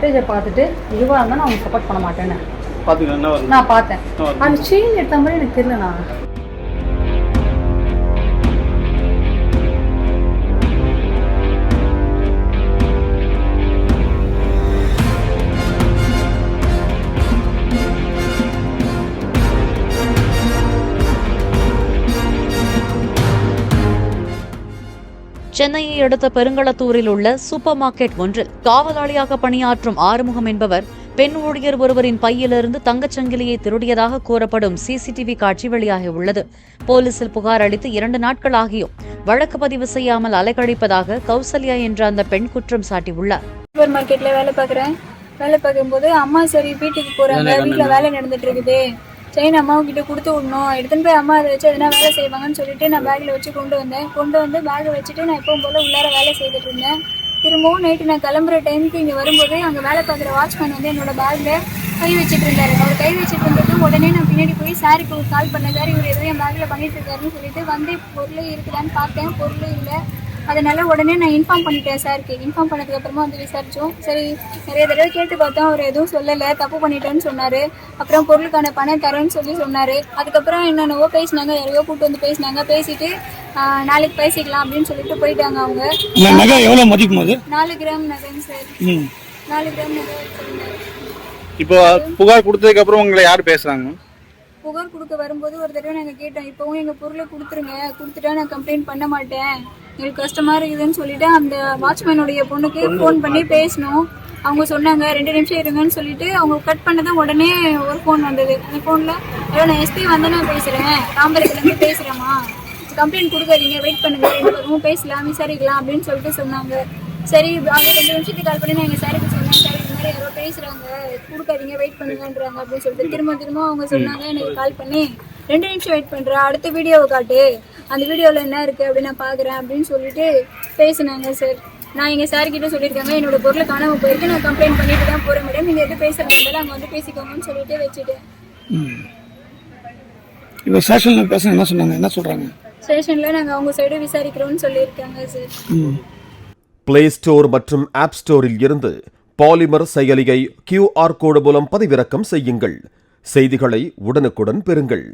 ஃபுட்டேஜை பார்த்துட்டு இதுவாக இருந்தால் நான் உங்களுக்கு சப்போர்ட் பண்ண மாட்டேன்னு. நான் பார்த்தேன். அந்த செயின் எடுத்த மாதிரி எனக்கு தெரியலண்ணா. சென்னையை அடுத்த பெருங்களத்தூரில் உள்ள சூப்பர் மார்க்கெட் ஒன்றில் காவலாளியாக பணியாற்றும் ஆறுமுகம் என்பவர் பெண் ஊழியர் ஒருவரின் பையிலிருந்து தங்கச்சங்கிலியை திருடியதாக கூறப்படும் சிசிடிவி காட்சி வெளியாகியுள்ளது. போலீசில் புகார் அளித்து இரண்டு நாட்கள் ஆகியும் வழக்கு பதிவு செய்யாமல் அலைக்கழிப்பதாக கௌசல்யா என்ற அந்த பெண் குற்றம் சாட்டியுள்ளார். சூப்பர் மார்க்கெட்ல வேலை பார்க்குறேன். வேலை பார்க்கும்போது அம்மா சரி வீட்டுக்கு போறாங்க வீட்டுல வேலை நடந்துட்டு இருக்குது. செயின் அம்மாவும் கிட்ட கொடுத்து விடணும். எடுத்துன்னு போய் அம்மா அதை வச்சு எதனா வேலை செய்வாங்கன்னு சொல்லிட்டு நான் பேக்கில் வச்சு கொண்டு வந்தேன். கொண்டு வந்து பேக்கை வச்சுட்டு நான் எப்பவும் போல் உள்ளார வேலை செய்துட்டு இருந்தேன். திரும்பவும் நைட்டு நான் கிளம்புற டைமுக்கு இங்கே வரும்போது அங்கே வேலை பார்க்குற வாட்ச்மேன் வந்து என்னோட பேக்கில் கை வச்சுட்டு இருந்தாரு. அவர் கை வச்சுட்டு இருந்தது உடனே நான் பின்னாடி போய் சாருக்கு கால் பண்ணேன். சார் இவர் எதுவும் என் பேக்கில் பண்ணிட்டு இருக்காருன்னு சொல்லிட்டு வந்து பொருள் இருக்குதான்னு பார்த்தேன். பொருளும் இல்லை. அதனால உடனே நான் இன்ஃபார்ம் பண்ணிட்டேன் சாருக்கு இன்ஃபார்ம் பண்ணதுக்கு அப்புறமா வந்து விசாரிச்சோம். சரி நிறைய தடவை கேட்டு பார்த்தோம். அவர் எதுவும் சொல்லலை. தப்பு பண்ணிட்டேன்னு சொன்னாரு. அப்புறம் பொருளுக்கான பணம் தரேன்னு சொல்லி சொன்னாரு. அதுக்கப்புறம் என்னென்னவோ பேசினாங்க. யாரையோ கூட்டு வந்து பேசினாங்க. பேசிட்டு நாளைக்கு பேசிக்கலாம் அப்படின்னு சொல்லிட்டு போயிட்டாங்க அவங்க. நகை எவ்வளோ மதிக்கும் அது? நாலு கிராம் நகைங்க சார் ம். நாலு கிராம் நகை. இப்போ புகார் கொடுத்ததுக்கு அப்புறம் உங்களை யார் பேசுறாங்க? புகார் கொடுக்க வரும்போது ஒரு தடவை நாங்கள் கேட்டோம். இப்போவும் எங்கள் பொருளை கொடுத்துருங்க. கொடுத்துட்டா நான் கம்ப்ளைண்ட் பண்ண மாட்டேன். எங்களுக்கு கஷ்டமா இருக்குதுன்னு சொல்லிட்டு அந்த வாட்ச்மேனுடைய பொண்ணுக்கு ஃபோன் பண்ணி பேசணும் அவங்க சொன்னாங்க ரெண்டு நிமிஷம் இருங்கன்னு சொல்லிட்டு அவங்க கட் பண்ணதும் உடனே ஒரு ஃபோன் வந்தது. அந்த ஃபோனில் ஐயோ நான் எஸ்பி வந்து நான் பேசுகிறேன் தாம்பரத்துலேருந்து பேசுகிறேம்மா கம்ப்ளைண்ட் கொடுக்காதீங்க. வெயிட் பண்ணுங்க. ரெண்டு பக்கமும் பேசலாம் விசாரிக்கலாம் அப்படின்னு சொல்லிட்டு சொன்னாங்க. சரி அவங்க ரெண்டு நிமிஷத்துக்கு கால் பண்ணி நான் எங்கள் சாருக்கு சொன்னேன். சார் இந்த மாதிரி யாரோ பேசுகிறாங்க கொடுக்காதீங்க. வெயிட் பண்ணுங்கன்றாங்க அப்படின்னு சொல்லிட்டு திரும்ப திரும்ப அவங்க சொன்னாங்க எனக்கு கால் பண்ணி. ரெண்டு நிமிஷம் வெயிட் பண்ணுறேன் அடுத்த வீடியோவை காட்டு. அந்த வீடியோவில் என்ன இருக்குது அப்படின்னு நான் பார்க்குறேன் அப்படின்னு சொல்லிட்டு பேசினாங்க சார். நான் எங்கள் சார் கிட்ட சொல்லியிருக்காங்க என்னோட பொருளை காணாமல் போயிருக்கு. நான் கம்ப்ளைண்ட் பண்ணிட்டு தான் போகிறேன் மேடம் நீங்கள் எது பேசுறது இருந்தாலும் அங்கே வந்து பேசிக்கோங்கன்னு சொல்லிட்டு வச்சுட்டேன் இப்போ ஸ்டேஷனில் பேச என்ன சொன்னாங்க? என்ன சொல்கிறாங்க ஸ்டேஷனில் நாங்கள் அவங்க சைடு விசாரிக்கிறோம்னு சொல்லியிருக்காங்க சார். ம். பிளே ஸ்டோர் மற்றும் ஆப் ஸ்டோரில் இருந்து பாலிமர் செயலியை கியூஆர் கோடு மூலம் பதிவிறக்கம் செய்யுங்கள். செய்திகளை உடனுக்குடன் பெறுங்கள்.